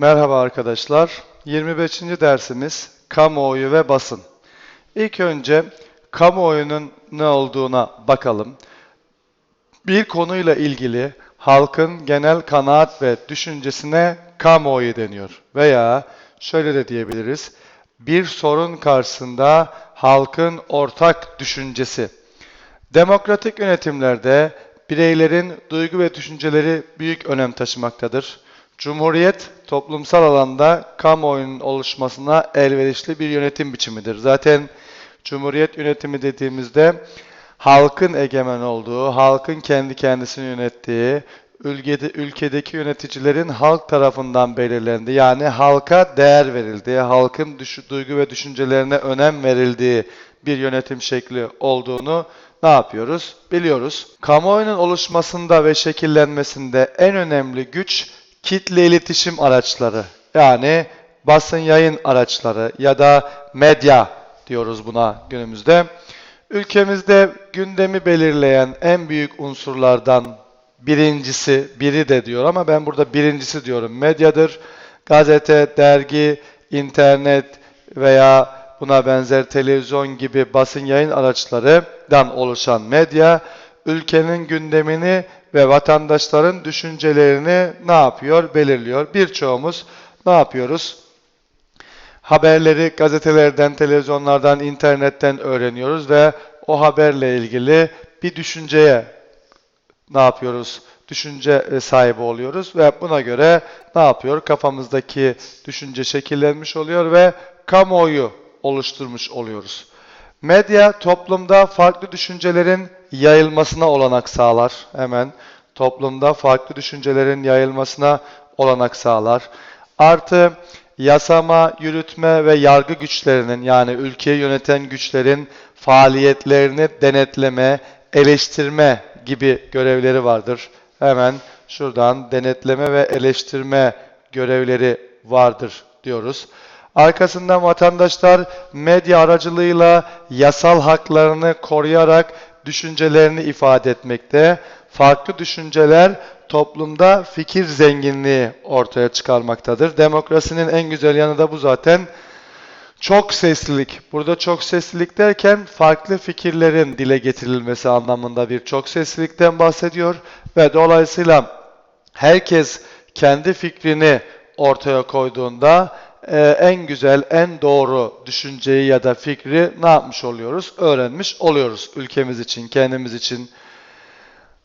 Merhaba arkadaşlar. 25. dersimiz kamuoyu ve basın. İlk önce kamuoyunun ne olduğuna bakalım. Bir konuyla ilgili halkın genel kanaat ve düşüncesine kamuoyu deniyor. Veya şöyle de diyebiliriz. Bir sorun karşısında halkın ortak düşüncesi. Demokratik yönetimlerde bireylerin duygu ve düşünceleri büyük önem taşımaktadır. Cumhuriyet toplumsal alanda kamuoyunun oluşmasına elverişli bir yönetim biçimidir. Zaten Cumhuriyet yönetimi dediğimizde halkın egemen olduğu, halkın kendi kendisini yönettiği, ülkede, ülkedeki yöneticilerin halk tarafından belirlendiği, yani halka değer verildiği, halkın düş- duygu ve düşüncelerine önem verildiği bir yönetim şekli olduğunu ne yapıyoruz? Biliyoruz. Kamuoyunun oluşmasında ve şekillenmesinde en önemli güç kitle iletişim araçları. Yani basın yayın araçları ya da medya diyoruz buna günümüzde. Ülkemizde gündemi belirleyen en büyük unsurlardan birincisi, biri de diyor ama ben burada birincisi diyorum. Medyadır. Gazete, dergi, internet veya buna benzer televizyon gibi basın yayın araçlarından oluşan medya ülkenin gündemini ve vatandaşların düşüncelerini ne yapıyor? Belirliyor. Birçoğumuz ne yapıyoruz? Haberleri gazetelerden, televizyonlardan, internetten öğreniyoruz ve o haberle ilgili bir düşünceye ne yapıyoruz? Düşünce e, sahibi oluyoruz ve buna göre ne yapıyor? Kafamızdaki düşünce şekillenmiş oluyor ve kamuoyu oluşturmuş oluyoruz. Medya toplumda farklı düşüncelerin yayılmasına olanak sağlar. Hemen toplumda farklı düşüncelerin yayılmasına olanak sağlar. Artı yasama, yürütme ve yargı güçlerinin yani ülkeyi yöneten güçlerin faaliyetlerini denetleme, eleştirme gibi görevleri vardır. Hemen şuradan denetleme ve eleştirme görevleri vardır diyoruz. Arkasından vatandaşlar medya aracılığıyla yasal haklarını koruyarak düşüncelerini ifade etmekte. Farklı düşünceler toplumda fikir zenginliği ortaya çıkarmaktadır. Demokrasinin en güzel yanı da bu zaten. Çok seslilik. Burada çok seslilik derken farklı fikirlerin dile getirilmesi anlamında bir çok seslilikten bahsediyor ve dolayısıyla herkes kendi fikrini ortaya koyduğunda e, en güzel, en doğru düşünceyi ya da fikri ne yapmış oluyoruz? Öğrenmiş oluyoruz ülkemiz için, kendimiz için.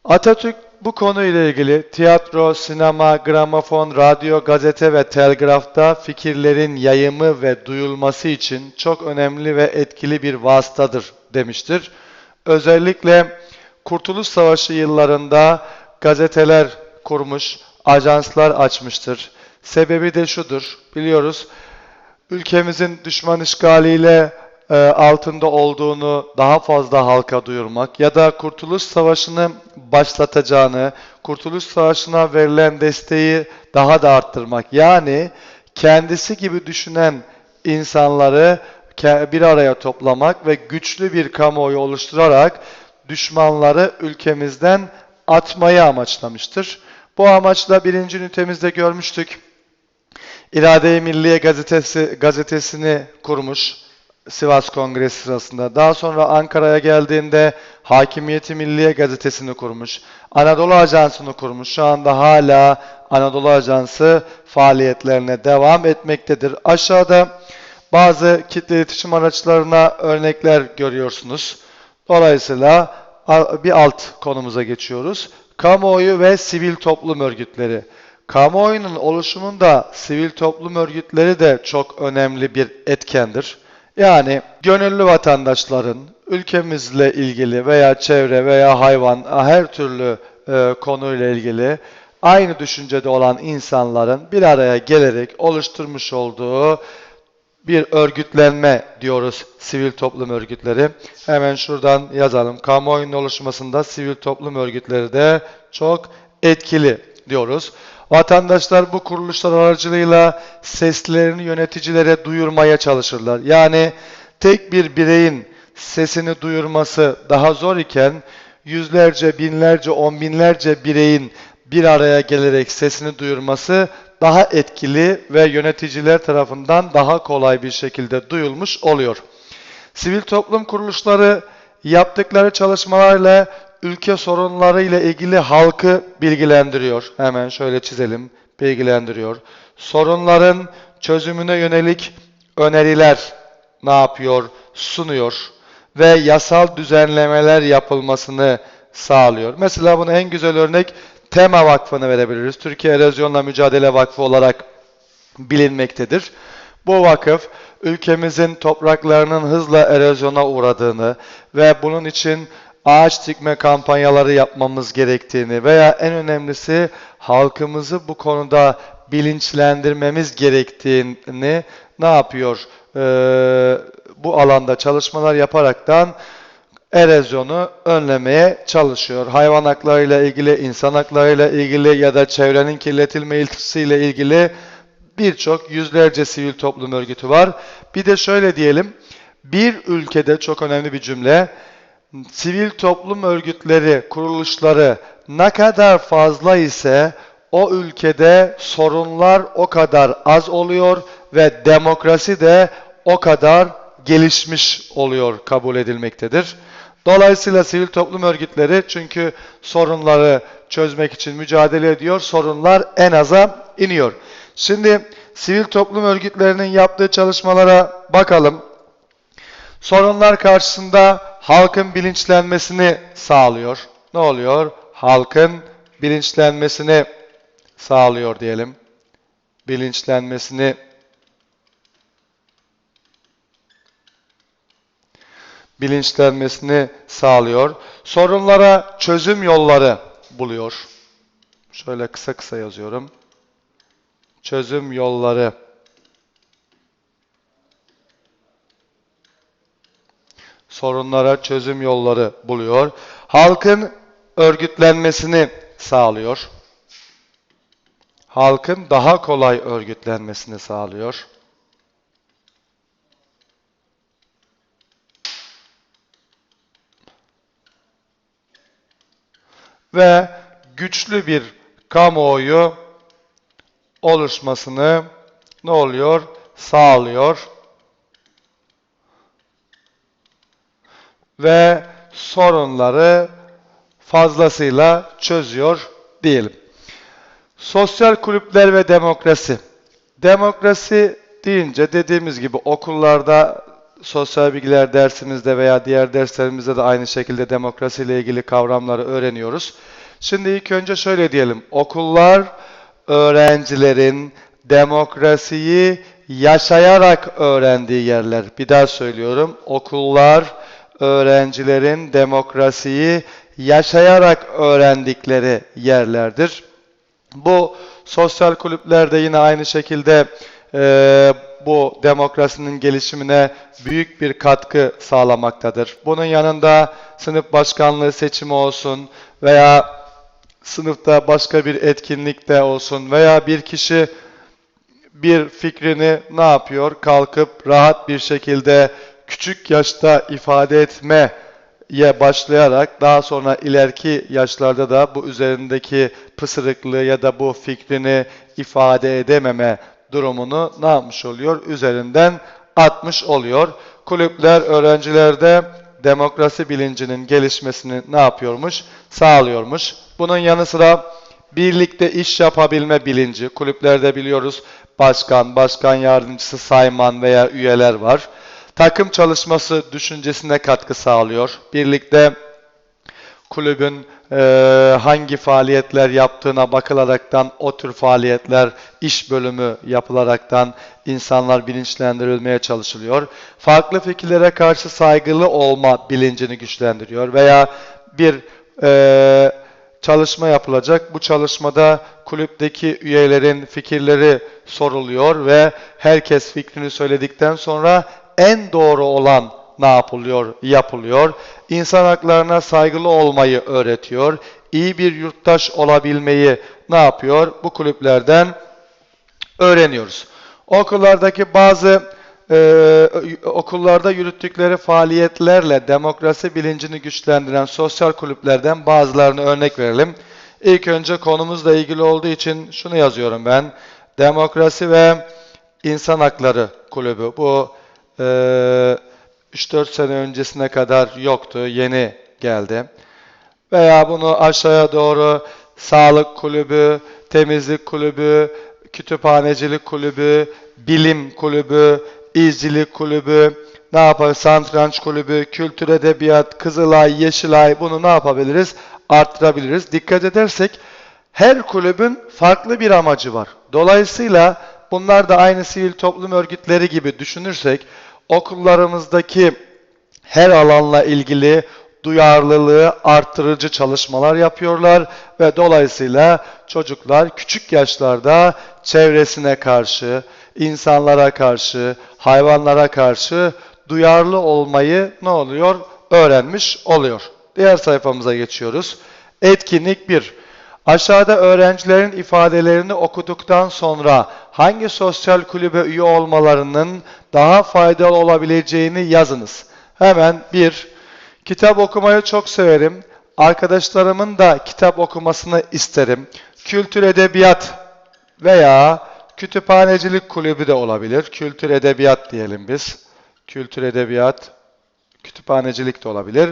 Atatürk bu konuyla ilgili tiyatro, sinema, gramofon, radyo, gazete ve telgrafta fikirlerin yayımı ve duyulması için çok önemli ve etkili bir vasıtadır demiştir. Özellikle Kurtuluş Savaşı yıllarında gazeteler kurmuş, ajanslar açmıştır. Sebebi de şudur, biliyoruz ülkemizin düşman işgaliyle e, altında olduğunu daha fazla halka duyurmak ya da Kurtuluş Savaşı'nı başlatacağını, Kurtuluş Savaşı'na verilen desteği daha da arttırmak. Yani kendisi gibi düşünen insanları bir araya toplamak ve güçlü bir kamuoyu oluşturarak düşmanları ülkemizden atmayı amaçlamıştır. Bu amaçla birinci ünitemizde görmüştük. İrade-i Milliye gazetesi, gazetesini kurmuş Sivas Kongresi sırasında. Daha sonra Ankara'ya geldiğinde Hakimiyeti Milliye gazetesini kurmuş. Anadolu Ajansı'nı kurmuş. Şu anda hala Anadolu Ajansı faaliyetlerine devam etmektedir. Aşağıda bazı kitle iletişim araçlarına örnekler görüyorsunuz. Dolayısıyla bir alt konumuza geçiyoruz. Kamuoyu ve sivil toplum örgütleri. Kamuoyunun oluşumunda sivil toplum örgütleri de çok önemli bir etkendir. Yani gönüllü vatandaşların ülkemizle ilgili veya çevre veya hayvan her türlü e, konuyla ilgili aynı düşüncede olan insanların bir araya gelerek oluşturmuş olduğu bir örgütlenme diyoruz sivil toplum örgütleri. Hemen şuradan yazalım. Kamuoyunun oluşmasında sivil toplum örgütleri de çok etkili diyoruz. Vatandaşlar bu kuruluşlar aracılığıyla seslerini yöneticilere duyurmaya çalışırlar. Yani tek bir bireyin sesini duyurması daha zor iken yüzlerce, binlerce, on binlerce bireyin bir araya gelerek sesini duyurması daha etkili ve yöneticiler tarafından daha kolay bir şekilde duyulmuş oluyor. Sivil toplum kuruluşları yaptıkları çalışmalarla ülke sorunları ile ilgili halkı bilgilendiriyor. Hemen şöyle çizelim, bilgilendiriyor. Sorunların çözümüne yönelik öneriler ne yapıyor? Sunuyor ve yasal düzenlemeler yapılmasını sağlıyor. Mesela buna en güzel örnek Tema Vakfı'nı verebiliriz. Türkiye Erozyonla Mücadele Vakfı olarak bilinmektedir. Bu vakıf ülkemizin topraklarının hızla erozyona uğradığını ve bunun için ağaç dikme kampanyaları yapmamız gerektiğini veya en önemlisi halkımızı bu konuda bilinçlendirmemiz gerektiğini ne yapıyor? Ee, bu alanda çalışmalar yaparaktan erozyonu önlemeye çalışıyor. Hayvan haklarıyla ilgili, insan haklarıyla ilgili ya da çevrenin kirletilmesiyle ilgili birçok yüzlerce sivil toplum örgütü var. Bir de şöyle diyelim, bir ülkede çok önemli bir cümle, sivil toplum örgütleri, kuruluşları ne kadar fazla ise o ülkede sorunlar o kadar az oluyor ve demokrasi de o kadar gelişmiş oluyor, kabul edilmektedir. Dolayısıyla sivil toplum örgütleri çünkü sorunları çözmek için mücadele ediyor, sorunlar en aza iniyor. Şimdi sivil toplum örgütlerinin yaptığı çalışmalara bakalım. Sorunlar karşısında halkın bilinçlenmesini sağlıyor. Ne oluyor? Halkın bilinçlenmesini sağlıyor diyelim. Bilinçlenmesini bilinçlenmesini sağlıyor. Sorunlara çözüm yolları buluyor. Şöyle kısa kısa yazıyorum. Çözüm yolları. Sorunlara çözüm yolları buluyor. Halkın örgütlenmesini sağlıyor. Halkın daha kolay örgütlenmesini sağlıyor. ve güçlü bir kamuoyu oluşmasını ne oluyor? Sağlıyor. Ve sorunları fazlasıyla çözüyor diyelim. Sosyal kulüpler ve demokrasi. Demokrasi deyince dediğimiz gibi okullarda sosyal bilgiler dersimizde veya diğer derslerimizde de aynı şekilde demokrasiyle ilgili kavramları öğreniyoruz. Şimdi ilk önce şöyle diyelim. Okullar öğrencilerin demokrasiyi yaşayarak öğrendiği yerler. Bir daha söylüyorum. Okullar öğrencilerin demokrasiyi yaşayarak öğrendikleri yerlerdir. Bu sosyal kulüplerde yine aynı şekilde e, bu demokrasinin gelişimine büyük bir katkı sağlamaktadır. Bunun yanında sınıf başkanlığı seçimi olsun veya sınıfta başka bir etkinlikte olsun veya bir kişi bir fikrini ne yapıyor? Kalkıp rahat bir şekilde küçük yaşta ifade etmeye başlayarak daha sonra ileriki yaşlarda da bu üzerindeki pısırıklığı ya da bu fikrini ifade edememe durumunu ne yapmış oluyor? Üzerinden atmış oluyor. Kulüpler öğrencilerde demokrasi bilincinin gelişmesini ne yapıyormuş? Sağlıyormuş. Bunun yanı sıra birlikte iş yapabilme bilinci. Kulüplerde biliyoruz başkan, başkan yardımcısı, sayman veya üyeler var. Takım çalışması düşüncesine katkı sağlıyor. Birlikte kulübün e, hangi faaliyetler yaptığına bakılaraktan o tür faaliyetler iş bölümü yapılaraktan insanlar bilinçlendirilmeye çalışılıyor. Farklı fikirlere karşı saygılı olma bilincini güçlendiriyor veya bir e, çalışma yapılacak. Bu çalışmada kulüpteki üyelerin fikirleri soruluyor ve herkes fikrini söyledikten sonra en doğru olan ne yapılıyor? Yapılıyor. İnsan haklarına saygılı olmayı öğretiyor. İyi bir yurttaş olabilmeyi ne yapıyor? Bu kulüplerden öğreniyoruz. Okullardaki bazı e, okullarda yürüttükleri faaliyetlerle demokrasi bilincini güçlendiren sosyal kulüplerden bazılarını örnek verelim. İlk önce konumuzla ilgili olduğu için şunu yazıyorum ben. Demokrasi ve İnsan Hakları Kulübü. Bu e, 3-4 sene öncesine kadar yoktu, yeni geldi. Veya bunu aşağıya doğru sağlık kulübü, temizlik kulübü, kütüphanecilik kulübü, bilim kulübü, izcilik kulübü, ne yapar? Santranç kulübü, kültür edebiyat, Kızılay, Yeşilay bunu ne yapabiliriz? Arttırabiliriz. Dikkat edersek her kulübün farklı bir amacı var. Dolayısıyla bunlar da aynı sivil toplum örgütleri gibi düşünürsek okullarımızdaki her alanla ilgili duyarlılığı arttırıcı çalışmalar yapıyorlar ve dolayısıyla çocuklar küçük yaşlarda çevresine karşı, insanlara karşı, hayvanlara karşı duyarlı olmayı ne oluyor? Öğrenmiş oluyor. Diğer sayfamıza geçiyoruz. Etkinlik 1. Aşağıda öğrencilerin ifadelerini okuduktan sonra hangi sosyal kulübe üye olmalarının daha faydalı olabileceğini yazınız. Hemen bir, kitap okumayı çok severim. Arkadaşlarımın da kitap okumasını isterim. Kültür edebiyat veya kütüphanecilik kulübü de olabilir. Kültür edebiyat diyelim biz. Kültür edebiyat, kütüphanecilik de olabilir.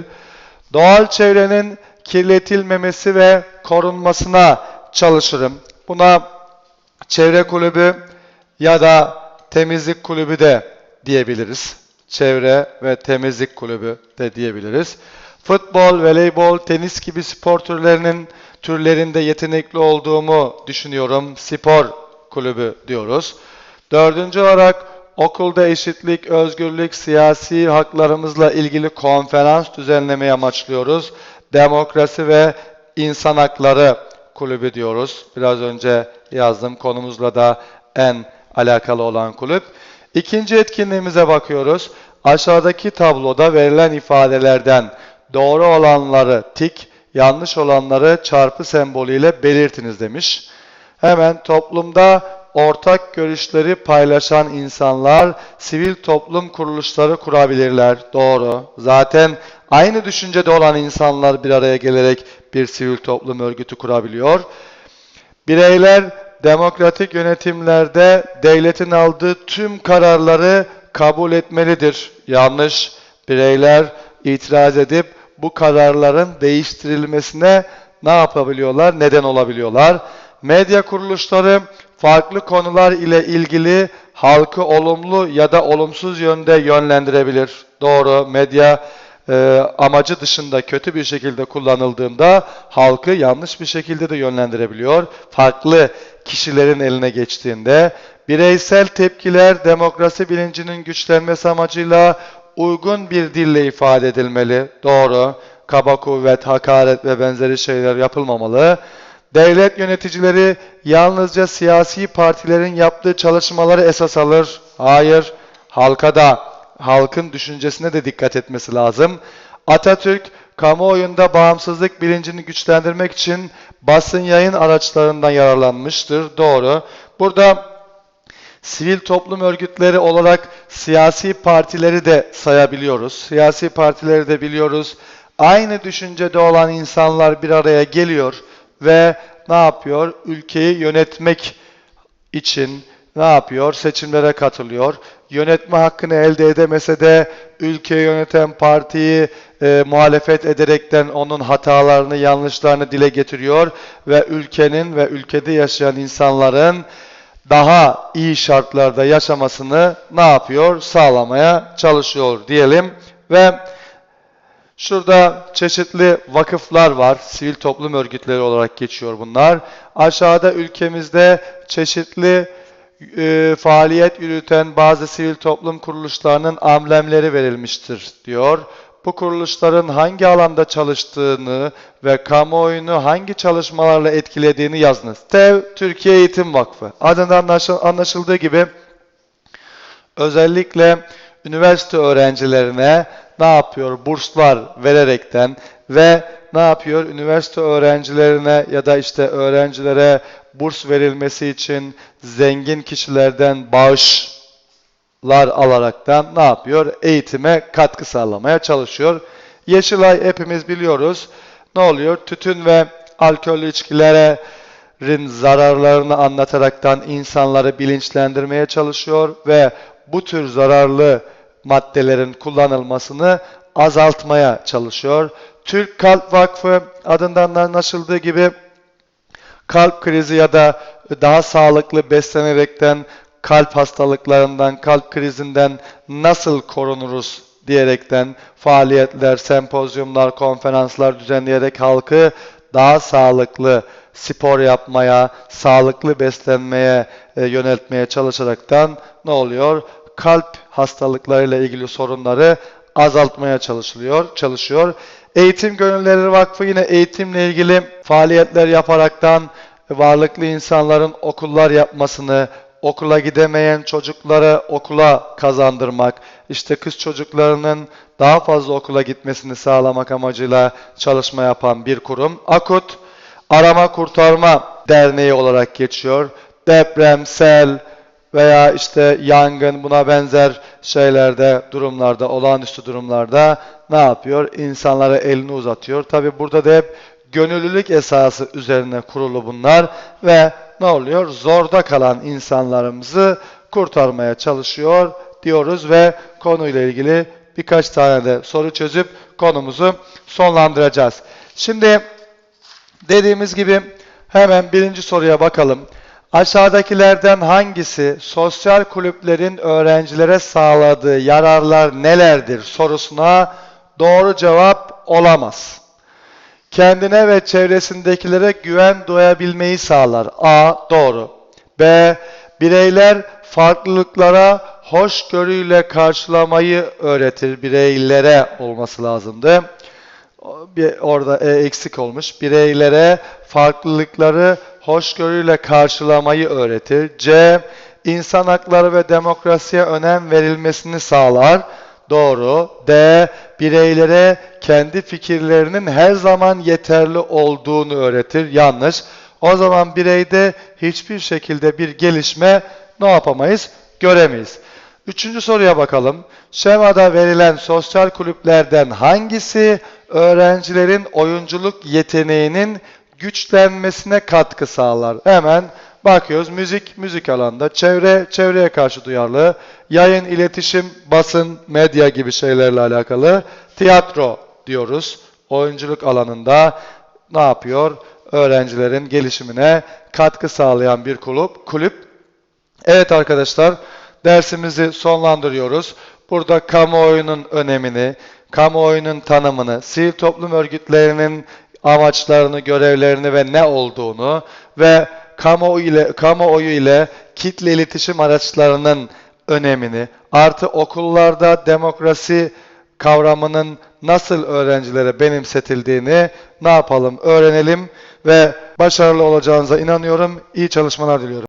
Doğal çevrenin kirletilmemesi ve korunmasına çalışırım. Buna çevre kulübü ya da temizlik kulübü de diyebiliriz. Çevre ve temizlik kulübü de diyebiliriz. Futbol, voleybol, tenis gibi spor türlerinin türlerinde yetenekli olduğumu düşünüyorum. Spor kulübü diyoruz. Dördüncü olarak okulda eşitlik, özgürlük, siyasi haklarımızla ilgili konferans düzenlemeyi amaçlıyoruz. Demokrasi ve İnsan Hakları Kulübü diyoruz. Biraz önce yazdığım konumuzla da en alakalı olan kulüp. İkinci etkinliğimize bakıyoruz. Aşağıdaki tabloda verilen ifadelerden doğru olanları tik, yanlış olanları çarpı sembolüyle belirtiniz demiş. Hemen toplumda ortak görüşleri paylaşan insanlar sivil toplum kuruluşları kurabilirler. Doğru. Zaten aynı düşüncede olan insanlar bir araya gelerek bir sivil toplum örgütü kurabiliyor. Bireyler demokratik yönetimlerde devletin aldığı tüm kararları kabul etmelidir. Yanlış. Bireyler itiraz edip bu kararların değiştirilmesine ne yapabiliyorlar? Neden olabiliyorlar? Medya kuruluşları farklı konular ile ilgili halkı olumlu ya da olumsuz yönde yönlendirebilir. Doğru. Medya e, amacı dışında kötü bir şekilde kullanıldığında halkı yanlış bir şekilde de yönlendirebiliyor. Farklı kişilerin eline geçtiğinde bireysel tepkiler demokrasi bilincinin güçlenmesi amacıyla uygun bir dille ifade edilmeli. Doğru. Kaba kuvvet, hakaret ve benzeri şeyler yapılmamalı. Devlet yöneticileri yalnızca siyasi partilerin yaptığı çalışmaları esas alır. Hayır, halka da, halkın düşüncesine de dikkat etmesi lazım. Atatürk, kamuoyunda bağımsızlık bilincini güçlendirmek için basın yayın araçlarından yararlanmıştır. Doğru. Burada sivil toplum örgütleri olarak siyasi partileri de sayabiliyoruz. Siyasi partileri de biliyoruz. Aynı düşüncede olan insanlar bir araya geliyor ve ne yapıyor? Ülkeyi yönetmek için ne yapıyor? Seçimlere katılıyor. Yönetme hakkını elde edemese de ülkeyi yöneten partiyi e, muhalefet ederekten onun hatalarını, yanlışlarını dile getiriyor ve ülkenin ve ülkede yaşayan insanların daha iyi şartlarda yaşamasını ne yapıyor? Sağlamaya çalışıyor diyelim ve Şurada çeşitli vakıflar var. Sivil toplum örgütleri olarak geçiyor bunlar. Aşağıda ülkemizde çeşitli e, faaliyet yürüten bazı sivil toplum kuruluşlarının amblemleri verilmiştir diyor. Bu kuruluşların hangi alanda çalıştığını ve kamuoyunu hangi çalışmalarla etkilediğini yazınız. TEV Türkiye Eğitim Vakfı. Adından anlaşıldığı gibi özellikle üniversite öğrencilerine ne yapıyor? Burslar vererekten ve ne yapıyor? Üniversite öğrencilerine ya da işte öğrencilere burs verilmesi için zengin kişilerden bağışlar alaraktan ne yapıyor? Eğitime katkı sağlamaya çalışıyor. Yeşilay hepimiz biliyoruz. Ne oluyor? Tütün ve alkollü içkilere zararlarını anlataraktan insanları bilinçlendirmeye çalışıyor ve bu tür zararlı maddelerin kullanılmasını azaltmaya çalışıyor. Türk Kalp Vakfı adından anlaşıldığı gibi kalp krizi ya da daha sağlıklı beslenerekten kalp hastalıklarından, kalp krizinden nasıl korunuruz diyerekten faaliyetler, sempozyumlar, konferanslar düzenleyerek halkı daha sağlıklı spor yapmaya, sağlıklı beslenmeye e, yöneltmeye çalışaraktan ne oluyor? Kalp hastalıklarıyla ilgili sorunları azaltmaya çalışılıyor, çalışıyor. Eğitim Gönülleri Vakfı yine eğitimle ilgili faaliyetler yaparaktan varlıklı insanların okullar yapmasını, okula gidemeyen çocukları okula kazandırmak, işte kız çocuklarının daha fazla okula gitmesini sağlamak amacıyla çalışma yapan bir kurum. AKUT, Arama Kurtarma Derneği olarak geçiyor. Deprem, sel veya işte yangın buna benzer şeylerde, durumlarda, olağanüstü durumlarda ne yapıyor? İnsanlara elini uzatıyor. Tabi burada da hep gönüllülük esası üzerine kurulu bunlar ve ne oluyor? Zorda kalan insanlarımızı kurtarmaya çalışıyor diyoruz ve konuyla ilgili birkaç tane de soru çözüp konumuzu sonlandıracağız. Şimdi dediğimiz gibi hemen birinci soruya bakalım. Aşağıdakilerden hangisi sosyal kulüplerin öğrencilere sağladığı yararlar nelerdir sorusuna doğru cevap olamaz. Kendine ve çevresindekilere güven duyabilmeyi sağlar. A. Doğru. B. Bireyler farklılıklara hoşgörüyle karşılamayı öğretir. Bireylere olması lazımdı. Bir, orada E eksik olmuş. Bireylere farklılıkları hoşgörüyle karşılamayı öğretir. C. İnsan hakları ve demokrasiye önem verilmesini sağlar. Doğru. D. Bireylere kendi fikirlerinin her zaman yeterli olduğunu öğretir. Yanlış. O zaman bireyde hiçbir şekilde bir gelişme ne yapamayız? Göremeyiz. Üçüncü soruya bakalım. Şemada verilen sosyal kulüplerden hangisi öğrencilerin oyunculuk yeteneğinin güçlenmesine katkı sağlar? Hemen bakıyoruz. Müzik, müzik alanda. Çevre, çevreye karşı duyarlı. Yayın, iletişim, basın, medya gibi şeylerle alakalı. Tiyatro diyoruz. Oyunculuk alanında ne yapıyor? Öğrencilerin gelişimine katkı sağlayan bir kulüp. kulüp. Evet arkadaşlar, dersimizi sonlandırıyoruz. Burada kamuoyunun önemini, kamuoyunun tanımını, sivil toplum örgütlerinin amaçlarını, görevlerini ve ne olduğunu ve kamuoyu ile, kamuoyu ile kitle iletişim araçlarının önemini, artı okullarda demokrasi kavramının nasıl öğrencilere benimsetildiğini ne yapalım öğrenelim ve başarılı olacağınıza inanıyorum. İyi çalışmalar diliyorum.